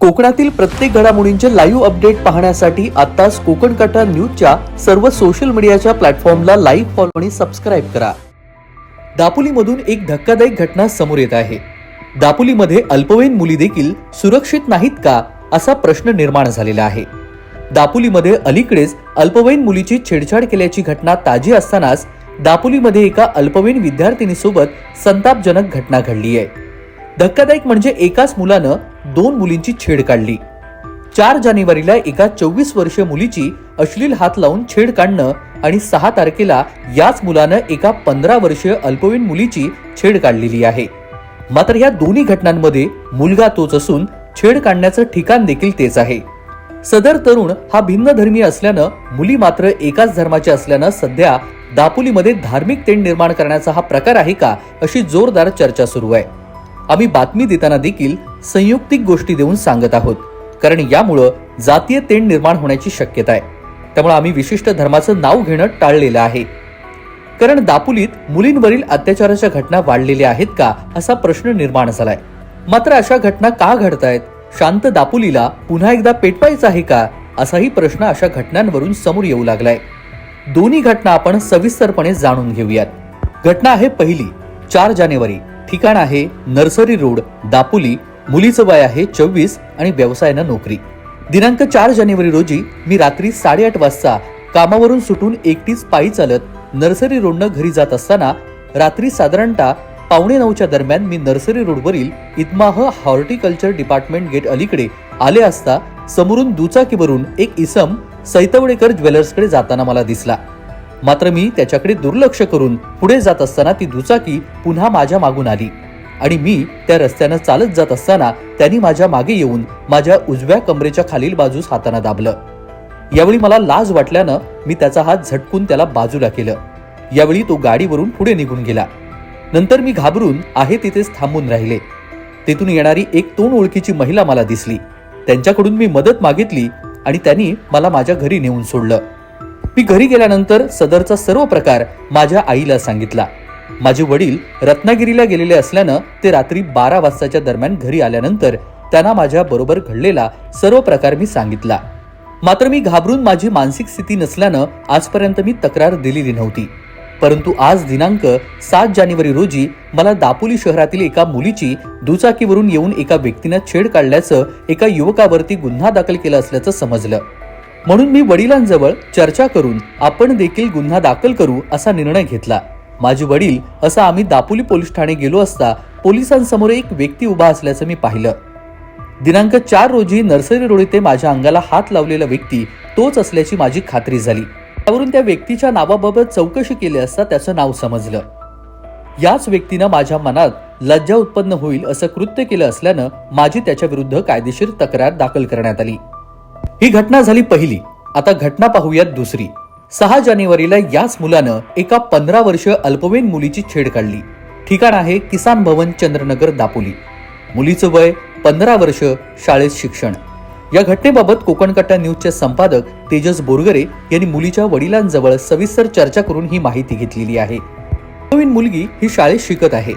कोकणातील प्रत्येक घडामोडींचे लाईव्ह अपडेट पाहण्यासाठी आताच कोकण कटा न्यूजच्या सर्व सोशल मीडियाच्या प्लॅटफॉर्मला लाईव्ह फॉलो आणि सबस्क्राईब करा. दापोलीमधून एक धक्कादायक घटना समोर येत आहे. दापोलीमध्ये अल्पवयीन मुली देखील सुरक्षित नाहीत का असा प्रश्न निर्माण झालेला आहे. दापोलीमध्ये अलीकडेच अल्पवयीन मुलीची छेडछाड केल्याची घटना ताजी असतानाच दापोलीमध्ये एका अल्पवयीन विद्यार्थिनीसोबत संतापजनक घटना घडली आहे. धक्कादायक म्हणजे एकाच मुलानं दोन मुलींची छेड काढली. चार जानेवारीला एका चोवीस वर्षीय मुलीची अश्लील हात लावून छेड काढणं आणि सहा तारखेला याच मुलानं एका पंधरा वर्षीय अल्पवयीन मुलीची छेड काढलेली आहे. मात्र या दोन्ही घटनांमध्ये मुलगा तोच असून छेड काढण्याचं ठिकाण देखील तेच आहे. सदर तरुण हा भिन्न धर्मीय असल्यानं मुली मात्र एकाच धर्माच्या असल्यानं सध्या दापोलीमध्ये धार्मिक तेढ निर्माण करण्याचा हा प्रकार आहे का अशी जोरदार चर्चा सुरू आहे. आम्ही बातमी देताना देखील संयुक्तिक गोष्टी देऊन सांगत आहोत. कारण यामुळं जातीय तेढ निर्माण होण्याची शक्यता आहे. त्यामुळे आम्ही विशिष्ट धर्माचं नाव घेणं टाळलेलं आहे. कारण दापोलीत मुलींवरील अत्याचाराच्या घटना वाढलेल्या आहेत का असा प्रश्न निर्माण झालाय. मात्र अशा घटना का घडतायत? शांत दापोलीला पुन्हा एकदा पेटवायचं आहे का? असाही प्रश्न अशा घटनांवरून समोर येऊ लागलाय. दोन्ही घटना आपण सविस्तरपणे जाणून घेऊयात. घटना आहे पहिली चार जानेवारी. ठिकाण आहे नर्सरी रोड दापोली. मुलीचं वय आहे चोवीस आणि व्यवसायानं नोकरी. दिनांक चार जानेवारी रोजी मी रात्री साडेआठ वाजता कामावरून सुटून एकटीच पायी चालत नर्सरी रोडनं घरी जात असताना रात्री साधारणतः पावणे नऊच्या दरम्यान मी नर्सरी रोडवरील इतमाह हॉर्टिकल्चर डिपार्टमेंट गेट अलीकडे आले असता समोरून दुचाकीवरून एक इसम सैतवडेकर ज्वेलर्सकडे जाताना मला दिसला. मात्र मी त्याच्याकडे दुर्लक्ष करून पुढे जात असताना ती दुचाकी पुन्हा माझ्या मागून आली. आणि मी त्या रस्त्यानं चालत जात असताना त्यांनी माझ्या मागे येऊन माझ्या उजव्या कमरेच्या खालील बाजूस हातानं दाबलं. यावेळी मला लाज वाटल्यानं मी त्याचा हात झटकून त्याला बाजूला केलं. यावेळी तो गाडीवरून पुढे निघून गेला. नंतर मी घाबरून आहे तिथेच थांबून राहिले. तेथून येणारी एक तोंड ओळखीची महिला मला दिसली. त्यांच्याकडून मी मदत मागितली आणि त्यांनी मला माझ्या घरी नेऊन सोडलं. मी घरी गेल्यानंतर सदरचा सर्व प्रकार माझ्या आईला सांगितला. माझे वडील रत्नागिरीला गेलेले असल्यानं ते रात्री बारा वाजताच्या दरम्यान घरी आल्यानंतर त्यांना माझ्या बरोबर घडलेला सर्व प्रकार मी सांगितला. मात्र मी घाबरून माझी मानसिक स्थिती नसल्यानं आजपर्यंत मी तक्रार दिलेली नव्हती. परंतु आज दिनांक सात जानेवारी रोजी मला दापोली शहरातील एका मुलीची दुचाकीवरून येऊन एका व्यक्तीनं छेड काढल्याचं एका युवकावरती गुन्हा दाखल केला असल्याचं समजलं. म्हणून मी वडिलांजवळ चर्चा करून आपण देखील गुन्हा दाखल करू असा निर्णय घेतला. माझे वडील असं आम्ही दापोली पोलीस ठाणे गेलो असता पोलिसांसमोर एक व्यक्ती उभा असल्याचं मी पाहिलं. दिनांक चार रोजी नर्सरी रोड येथे माझ्या अंगाला हात लावलेला व्यक्ती तोच असल्याची माझी खात्री झाली. त्यावरून त्या व्यक्तीच्या नावाबाबत चौकशी केली असता त्याचं नाव समजलं. याच व्यक्तीनं माझ्या मनात लज्जा उत्पन्न होईल असं कृत्य केलं असल्यानं माझी त्याच्याविरुद्ध कायदेशीर तक्रार दाखल करण्यात आली. ही घटना झाली पहिली. आता घटना पाहूयात दुसरी. सहा जानेवारीला याच मुलानं एका पंधरा वर्ष अल्पवयीन मुलीची छेड काढली. ठिकाण आहे किसान भवन चंद्रनगर दापोली. मुलीचं वय पंधरा वर्ष शाळेत शिक्षण. या घटनेबाबत कोकणकट्टा न्यूजचे संपादक तेजस बोरगरे यांनी मुलीच्या वडिलांजवळ सविस्तर चर्चा करून ही माहिती घेतलेली आहे. नवीन मुलगी ही शाळेत शिकत आहे.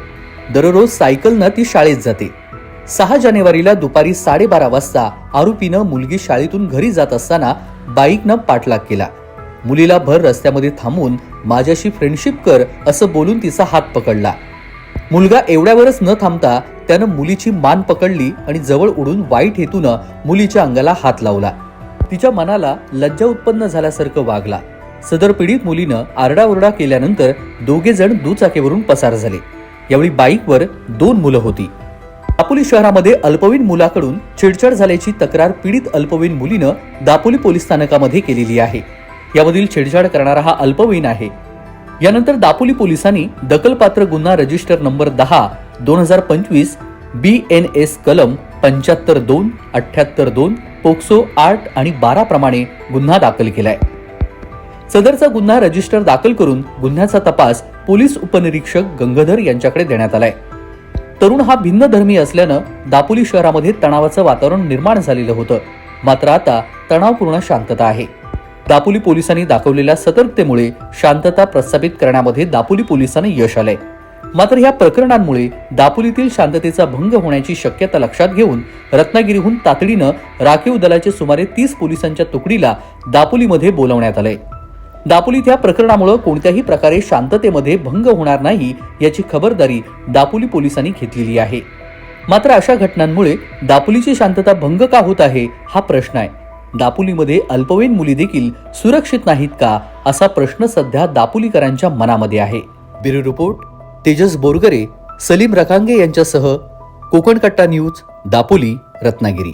दररोज सायकलनं ती शाळेत जाते. सहा जानेवारीला दुपारी साडेबारा वाजता आरोपीनं मुलगी शाळेतून घरी जात असताना बाईकनं पाठलाग केला. मुलीला भर रस्त्यामध्ये थांबून माझ्याशी फ्रेंडशिप कर असं बोलून तिचा हात पकडला. मुलगा एवढ्यावरच न थांबता त्यानं मुलीची मान पकडली आणि जवळ उडून वाईट हेतूनं मुलीच्या अंगाला हात लावला. तिच्या मनाला लज्जा उत्पन्न झाल्यासारखं वागला. सदर पीडित मुलीनं आरडाओरडा केल्यानंतर दोघे जण दुचाकीवरून पसार झाले. यावेळी बाईकवर दोन मुलं होती. दापोली शहरामध्ये अल्पवयीन मुलाकडून छेडछाड झाल्याची तक्रार पीडित अल्पवयीन मुलीनं दापोली पोलीस स्थानकामध्ये केलेली आहे. यामधील छेडछाड करणारा हा अल्पवयीन आहे. यानंतर दापोली पोलिसांनी दखलपात्र गुन्हा रजिस्टर नंबर दहा दोन हजार पंचवीस बी एन एस कलम पंच्याहत्तर दोन अठ्याहत्तर दोन पोक्सो आठ आणि बारा प्रमाणे गुन्हा दाखल केलाय. सदरचा गुन्हा रजिस्टर दाखल करून गुन्ह्याचा तपास पोलीस उपनिरीक्षक गंगाधर यांच्याकडे देण्यात आलाय. तरुण हा भिन्न धर्मी असल्यानं दापोली शहरामध्ये तणावाचं वातावरण निर्माण झालेलं होतं. मात्र आता तणावपूर्ण शांतता आहे. दापोली पोलिसांनी दाखवलेल्या सतर्कतेमुळे शांतता प्रस्थापित करण्यामध्ये दापोली पोलिसांना यश आलंय. मात्र या प्रकरणांमुळे दापोलीतील शांततेचा भंग होण्याची शक्यता लक्षात घेऊन रत्नागिरीहून तातडीनं राखीव दलाचे सुमारे तीस पोलिसांच्या तुकडीला दापोलीमध्ये बोलावण्यात आलंय. दापोलीत या प्रकरणामुळे कोणत्याही प्रकारे शांततेमध्ये भंग होणार नाही याची खबरदारी दापोली पोलिसांनी घेतलेली आहे. मात्र अशा घटनांमुळे दापोलीची शांतता भंग का होत आहे हा प्रश्न आहे. दापोलीमध्ये अल्पवयीन मुली देखील सुरक्षित नाहीत का असा प्रश्न सध्या दापोलीकरांच्या मनामध्ये आहे. ब्युरो रिपोर्ट तेजस बोरगरे सलीम रकांगे यांच्यासह कोकण कट्टा न्यूज दापोली रत्नागिरी.